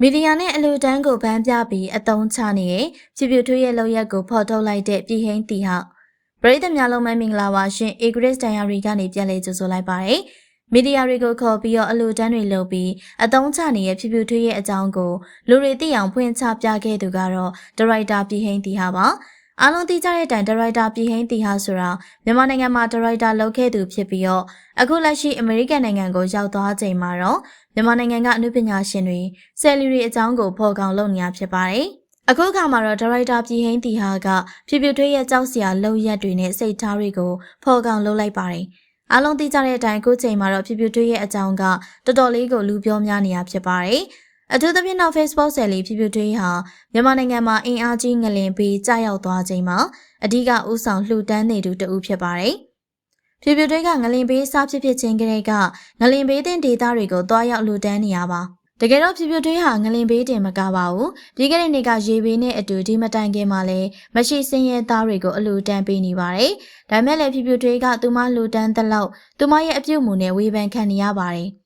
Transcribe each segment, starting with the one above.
မီဒီယာနဲ့အလူတန်းကိုဗန်းပြပြီးအတုံးချနေတဲ့ဖြူဖြူထွေးရဲ့လောက်ရက်ကိုဖော်ထုတ်လိုက်တဲ့ပြည်ဟိန်းတီဟောက်ပရိသတ်များလုံးမမင်္ဂလာပါရှင် Egris Diary ကနေပြန်လည်ကြိုဆိုလိုက်ပါတယ်မီဒီယာတွေကိုခေါ်ပြီးတော့အလူတန်းတွေလုပ်ပြီးအတုံးချနေတဲ့ဖြူဖြူထွေးရဲ့အကြောင်းကိုလူတွေသိအောင်ဖွင့်ချပြခဲ့သူကတော့ဒရိုက်တာပြည်ဟိန်းတီဟောက်ပါ အားလုံးသိကြတဲ့တိုင်ဒရိုက်တာပြည်ဟိန်းတီဟာဆိုတာမြန်မာနိုင်ငံမှာဒရိုက်တာလုပ်ခဲ့သူဖြစ်ပြီးတော့အခုလက်ရှိအမေရိကန်နိုင်ငံကိုရောက်သွားချိန်မှာတော့မြန်မာနိုင်ငံကအမှုပညာရှင်တွေဆယ်လီတွေအကြောင်းကိုဖော်ကောင်လုပ်နေရဖြစ်ပါတယ်။အခုအခါမှာတော့ဒါရိုက်တာပြည်ဟိန်းတီဟာကဖြူဖြူထွေးရဲ့ကြောက်စရာလုံရက်တွေနဲ့စိတ်ထားတွေကိုဖော်ကောင်လုပ်လိုက်ပါတယ်။အားလုံးသိကြတဲ့အတိုင်းအခုချိန်မှာတော့ဖြူဖြူထွေးရဲ့အကြောင်းကတော်တော်လေးကိုလူပြောများနေရဖြစ်ပါတယ်။ အထူးသဖြင့်တော့ Facebook ဆယ်လီဖြူဖြူထွေးဟာမြန်မာနိုင်ငံမှာအင်အားကြီးငလင်ပြီးကြာရောက်သွားချိန်မှာအဓိကဥဆောင်လှူဒန်းနေသူတဦးဖြစ်ပါတယ်။ဖြူဖြူထွေးကငလင်ဘေးစားဖြစ်ဖြစ်ချင်းကလေးကငလင်ဘေးတင်ဒေသတွေကိုတွားရောက်လှူဒန်းနေရပါတကယ်တော့ဖြူဖြူထွေးဟာငလင်ဘေးတင်မကပါဘူးပြီးခဲ့တဲ့နေ့ကရေဘေးနဲ့အတူဒီမတိုင်ခင်မှာလည်းမရှိစင်းရဲသားတွေကိုအလှူဒန်းပေးနေပါတယ်ဒါမဲ့လည်းဖြူဖြူထွေးကသူမလှူဒန်းတဲ့လောက်သူမရဲ့အပြုတ်မှုနဲ့ဝေဖန်ခံနေရပါတယ်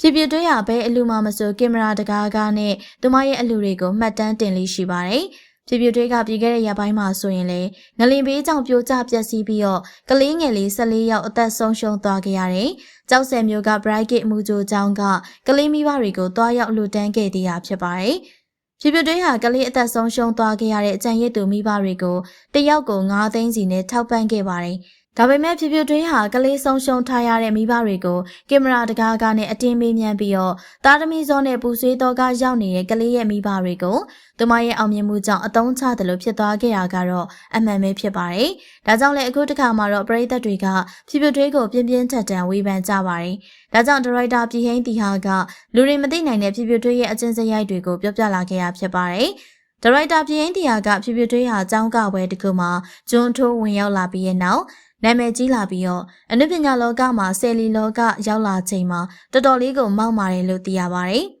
ဖြူဖြူထွေးဟာဘဲအလူမှမဆိုကင်မရာတကားကားနဲ့သူမရဲ့အလူတွေကိုမှတ်တမ်းတင်လေးရှိပါတယ်ဖြူဖြူထွေးကပြီးခဲ့တဲ့ရက်ပိုင်းမှာဆိုရင်လေငလင်ဘေးကြောင့်ပြိုကျပျက်စီးပြီးတော့ကလေးငယ်လေး14ယောက်အသက်ဆုံးရှုံးသွားခဲ့ရတယ်။ကြောက်စဲမျိုးက Bright Gate အမှုကြိုကျောင်းကကလေးမိဘတွေကိုတွားရောက်လှူဒန်းခဲ့သေးတာဖြစ်ပါတယ်။ဖြူဖြူထွေးဟာကလေးအသက်ဆုံးရှုံးသွားခဲ့ရတဲ့အကြံရစ်သူမိဘတွေကိုတယောက်ကို9သိန်းစီနဲ့ထောက်ပံ့ခဲ့ပါတယ်။ ဒါပေမဲ့ဖြူဖြူထွေးဟာကလေးဆုံးရှုံးထားရတဲ့မိဘတွေကိုကင်မရာတကားကားနဲ့အတင်းမေးမြန်းပြီးတော့သားသမီးစောနဲ့ပူဆွေးတော်ကရောက်နေတဲ့ကလေးရဲ့မိဘတွေကိုသူမရဲ့အောင်မြင်မှုကြောင့်အတုံးချတယ်လို့ဖြစ်သွားခဲ့တာကတော့အမှန်ပဲဖြစ်ပါတယ်။ဒါကြောင့်လည်းအခုတစ်ခါမှာတော့ပရိသတ်တွေကဖြူဖြူထွေးကိုပြင်းပြင်းထန်ထန်ဝေဖန်ကြပါတယ်။ဒါကြောင့်ဒရိုက်တာပြည်ဟိန်းတီဟာကလူတွေမသိနိုင်တဲ့ဖြူဖြူထွေးရဲ့အကျဉ်းစရိုက်တွေကိုပြောပြလာခဲ့ရဖြစ်ပါတယ်။ဒရိုက်တာပြင်းတရားကဖြူဖြူထွေးဟာចောင်းကပွဲတကူမှာကျွန်းထိုးဝင်ရောက်လာပြီးရဲ့နောက် နာမည်ကြီးလာပြီးတော့အနုပညာလောကမှာဆယ်လီလောကရောက်လာချိန်မှာတော်တော်လေးကိုမောက်မာတယ်လို့သိရပါတယ်။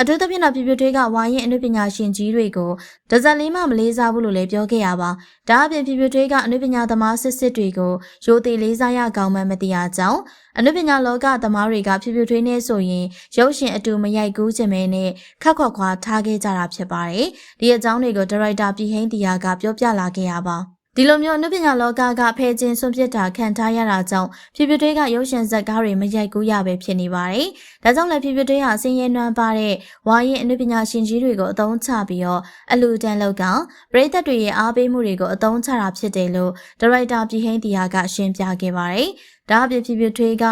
အထူးသဖြင့်တော့ပြပြထွေးကဝိုင်းရင်အနုပညာရှင်ကြီးတွေကိုဒဇက်လေးမှမလေးစားဘူးလို့လည်းပြောခဲ့ရပါ။ဒါအပြင်ပြပြထွေးကအနုပညာသမားစစ်စစ်တွေကိုရိုသေလေးစားရကောင်းမှမသိရကြောင်းအနုပညာလောကသမားတွေကပြပြထွေးနဲ့ဆိုရင်ရုပ်ရှင်အတူမရိုက်ကူးခြင်းပဲနဲ့ခက်ခွက်ခွာထားခဲ့ကြတာဖြစ်ပါတယ်။ဒီအကြောင်းတွေကိုဒါရိုက်တာပြည်ဟိန်းတီယာကပြောပြလာခဲ့ရပါ။ ဒီလိုမျိုးအနုပညာလောကကဖဲခြင်းဆွန့်ပစ်တာခံထားရတာကြောင့်ဖြူဖြူထွေးကရုပ်ရှင်ဇာတ်ကားတွေမရိုက်ကူးရပဲဖြစ်နေပါတယ်။ဒါကြောင့်လည်းဖြူဖြူထွေးဟာဆင်းရဲနွမ်းပါတဲ့ဝါရင်အနုပညာရှင်ကြီးတွေကိုအသုံးချပြီးတော့အလူတန်လောက်ကပရိသတ်တွေရဲ့အားပေးမှုတွေကိုအသုံးချတာဖြစ်တယ်လို့ဒါရိုက်တာပြည်ဟိန်းတီယာကရှင်းပြခဲ့ပါတယ်။ဒါအပြင်ဖြူဖြူထွေးက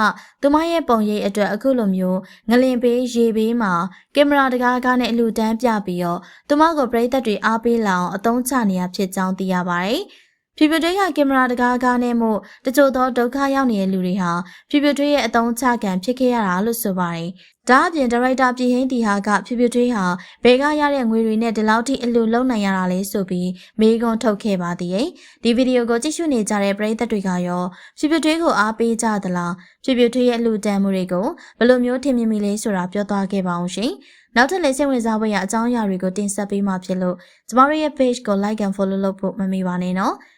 သူမရဲ့ပုံရိပ်အတွက်အခုလိုမျိုးငလင်ဘေးရေဘေးမှာကင်မရာတကားကားနဲ့အလူတန်းပြပြီးတော့သူမကိုပရိသတ်တွေအားပေးလာအောင်အသုံးချနေရဖြစ်ကြောင်းသိရပါတယ်။ ဖြူဖြူထွေးကကင်မရာတကားကားနဲ့မို့တချို့သောဒုက္ခရောက်နေတဲ့လူတွေဟာဖြူဖြူထွေးရဲ့အတုံးချခံဖြစ်ခဲ့ရတာလို့ဆိုပါတယ်။ဒါအပြင်ဒါရိုက်တာပြည်ဟိန်းတီဟာကဖြူဖြူထွေးဟာဘဲကရတဲ့ငွေတွေနဲ့ဒီလောက်ထိအလူလုံနိုင်ရတာလဲဆိုပြီးမေးခွန်းထုတ်ခဲ့ပါသေးတယ်။ဒီဗီဒီယိုကိုကြည့်ရှုနေကြတဲ့ပရိသတ်တွေကရောဖြူဖြူထွေးကိုအားပေးကြသလားဖြူဖြူထွေးရဲ့အလူတန်မှုတွေကိုဘယ်လိုမျိုးထင်မြင်မိလဲဆိုတာပြောသွားခဲ့ပါအောင်ရှင်။နောက်ထပ်လည်းစိတ်ဝင်စားဖို့ရအကြောင်းအရာတွေကိုတင်ဆက်ပေးမှာဖြစ်လို့ကျမတို့ရဲ့ page ကို like and follow လုပ်ဖို့မမေ့ပါနဲ့နော်။